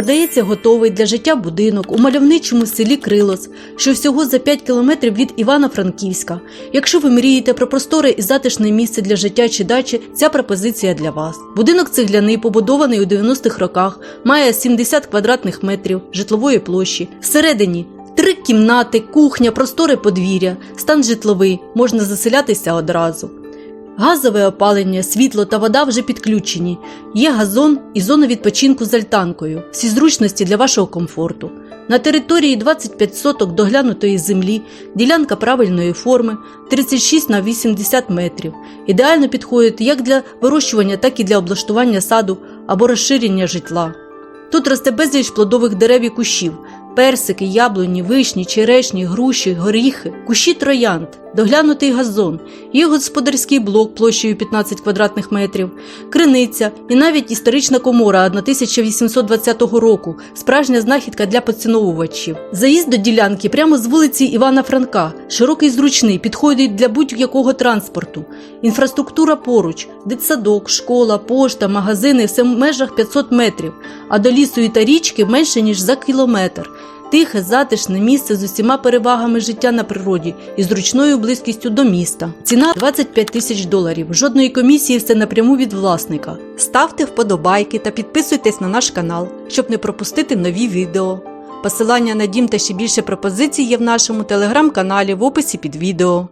Продається готовий для життя будинок у мальовничому селі Крилос, що всього за 5 кілометрів від Івано-Франківська. Якщо ви мрієте про просторе і затишне місце для життя чи дачі, ця пропозиція для вас. Будинок цегляний, побудований у 90-х роках, має 70 квадратних метрів житлової площі. Всередині три кімнати, кухня, просторе подвір'я, стан житловий, можна заселятися одразу. Газове опалення, світло та вода вже підключені. Є газон і зона відпочинку з альтанкою. Всі зручності для вашого комфорту. На території 25 соток доглянутої землі, ділянка правильної форми 36 на 80 метрів. Ідеально підходить як для вирощування, так і для облаштування саду або розширення житла. Тут росте безліч плодових дерев і кущів, персики, яблуні, вишні, черешні, груші, горіхи, кущі троянд, доглянутий газон, є господарський блок площею 15 квадратних метрів, криниця і навіть історична комора 1820 року, справжня знахідка для поціновувачів. Заїзд до ділянки прямо з вулиці Івана Франка, широкий зручний, підходить для будь-якого транспорту. Інфраструктура поруч, дитсадок, школа, пошта, магазини все в межах 500 метрів, а до лісу і та річки менше ніж за кілометр. Тихе, затишне місце з усіма перевагами життя на природі і зручною близькістю до міста. Ціна 25 тисяч доларів. Жодної комісії все напряму від власника. Ставте вподобайки та підписуйтесь на наш канал, щоб не пропустити нові відео. Посилання на дім та ще більше пропозицій є в нашому телеграм-каналі в описі під відео.